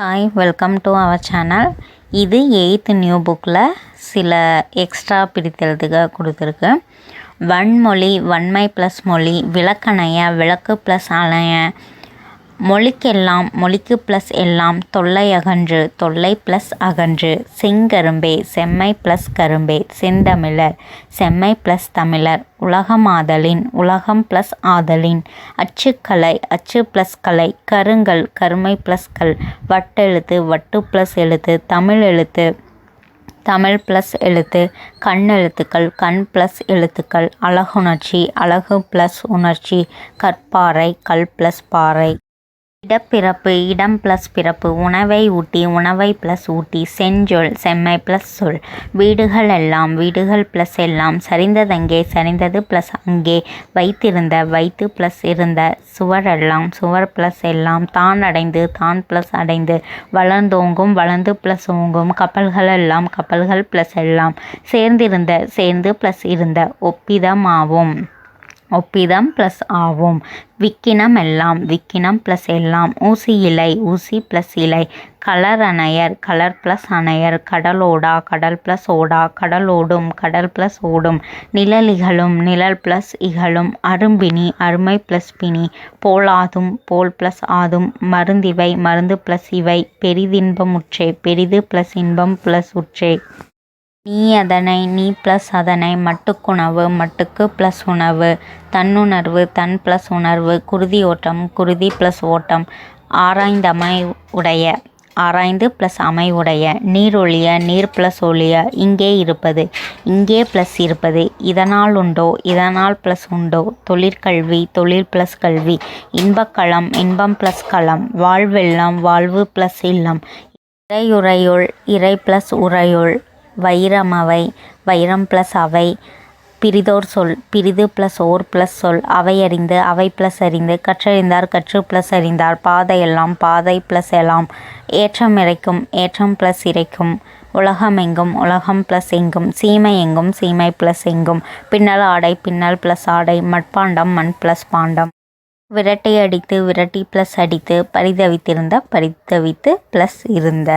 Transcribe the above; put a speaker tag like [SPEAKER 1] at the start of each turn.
[SPEAKER 1] Hi welcome to our channel இது eighth new புக்கில் சில எக்ஸ்ட்ரா பிரித்தெழுதுக கொடுத்துருக்கு. வன்மொழி வன்மை ப்ளஸ் மொழி விளக்கணைய விளக்கு ப்ளஸ் அணைய மொழிக்கெல்லாம் மொழிக்கு ப்ளஸ் எல்லாம் தொல்லை அகன்று தொல்லை ப்ளஸ் அகன்று. செங்கரும்பே செம்மை ப்ளஸ் கரும்பே. செந்தமிழர் செம்மை ப்ளஸ் தமிழர். உலகமாதலின் உலகம் ப்ளஸ் ஆதலின். அச்சுக்கலை அச்சு ப்ளஸ் கலை. கருங்கல் கருமை ப்ளஸ் கல். வட்டெழுத்து வட்டு ப்ளஸ் எழுத்து. தமிழ் எழுத்து தமிழ் ப்ளஸ் எழுத்து. கண் எழுத்துக்கள் கண் ப்ளஸ் எழுத்துக்கள். அழகுணர்ச்சி அழகு ப்ளஸ் உணர்ச்சி. கற்பாறை கல் ப்ளஸ் பாறை. இடப்பிறப்பு இடம் ப்ளஸ் பிறப்பு உணவை ஊட்டி உணவை ப்ளஸ் ஊட்டி செஞ்சொல் செம்மை ப்ளஸ் சொல். வீடுகள் எல்லாம் வீடுகள் ப்ளஸ் எல்லாம் சரிந்ததங்கே சரிந்தது ப்ளஸ் அங்கே. வைத்திருந்த வைத்து ப்ளஸ் இருந்த சுவரெல்லாம் சுவர் ப்ளஸ் எல்லாம் தான் அடைந்து தான் ப்ளஸ் அடைந்து. வளர்ந்தோங்கும் வளர்ந்து ப்ளஸ் ஓங்கும் கப்பல்கள் எல்லாம் கப்பல்கள் ப்ளஸ் எல்லாம். சேர்ந்திருந்த சேர்ந்து ப்ளஸ் இருந்த ஒப்பிதமாவும். ஒப்பிதம் ப்ளஸ் ஆவும். விக்கினம் எல்லாம் விக்கினம் ப்ளஸ் எல்லாம். ஊசி இலை ஊசி ப்ளஸ் இலை. கலர் அணையர் கலர் ப்ளஸ் அணையர். கடலோடா கடல் ப்ளஸ் ஓடா. கடல் ஓடும் கடல் ப்ளஸ் ஓடும். நிழல் இகழும் நிழல் ப்ளஸ் இகழும். அரும்பினி அருமை ப்ளஸ் பினி போலாதும் போல் ப்ளஸ் ஆதும். மருந்திவை மருந்து ப்ளஸ் இவை. பெரிதின்பம் உற்றே பெரிது ப்ளஸ் இன்பம் ப்ளஸ் உற்றே நீ அதனை நீ ப்ளஸ் அதனை மட்டுக்குணவு மட்டுக்கு ப்ளஸ் உணவு. தன்னுணர்வு தன் ப்ளஸ் உணர்வு. குருதி ஓட்டம் குருதி ப்ளஸ் ஓட்டம். ஆராய்ந்தமை உடைய ஆராய்ந்து ப்ளஸ் அமை உடைய. நீர் நீர் ப்ளஸ் ஒழிய இங்கே இருப்பது. இங்கே ப்ளஸ் இருப்பது. இதனால் உண்டோ இதனால் ப்ளஸ் உண்டோ? தொழிற்கல்வி தொழில் ப்ளஸ் கல்வி. இன்பக்களம் இன்பம் ப்ளஸ் களம். வாழ்வெல்லாம் வாழ்வு ப்ளஸ் இல்லம். இறையுறையுள் இறை ப்ளஸ் உறையுள். வைரம் அவை வைரம் ப்ளஸ் அவை பிரிதோர் சொல் பிரிது ப்ளஸ் ஓர் ப்ளஸ் சொல் அவை அறிந்து அவை ப்ளஸ் அறிந்து கற்றறிந்தார் கற்று ப்ளஸ் அறிந்தார் பாதையெல்லாம் பாதை ப்ளஸ் எல்லாம் ஏற்றம் இறைக்கும் ஏற்றம் ப்ளஸ் இறைக்கும் உலகம் எங்கும் உலகம் ப்ளஸ் எங்கும் சீமை எங்கும் சீமை ப்ளஸ் எங்கும் பின்னல் ஆடை பின்னல் ப்ளஸ் ஆடை மட்பாண்டம் மண் ப்ளஸ் பாண்டம். விரட்டை அடித்து விரட்டி ப்ளஸ் அடித்து பரிதவித்திருந்த பரிதவித்து ப்ளஸ் இருந்த.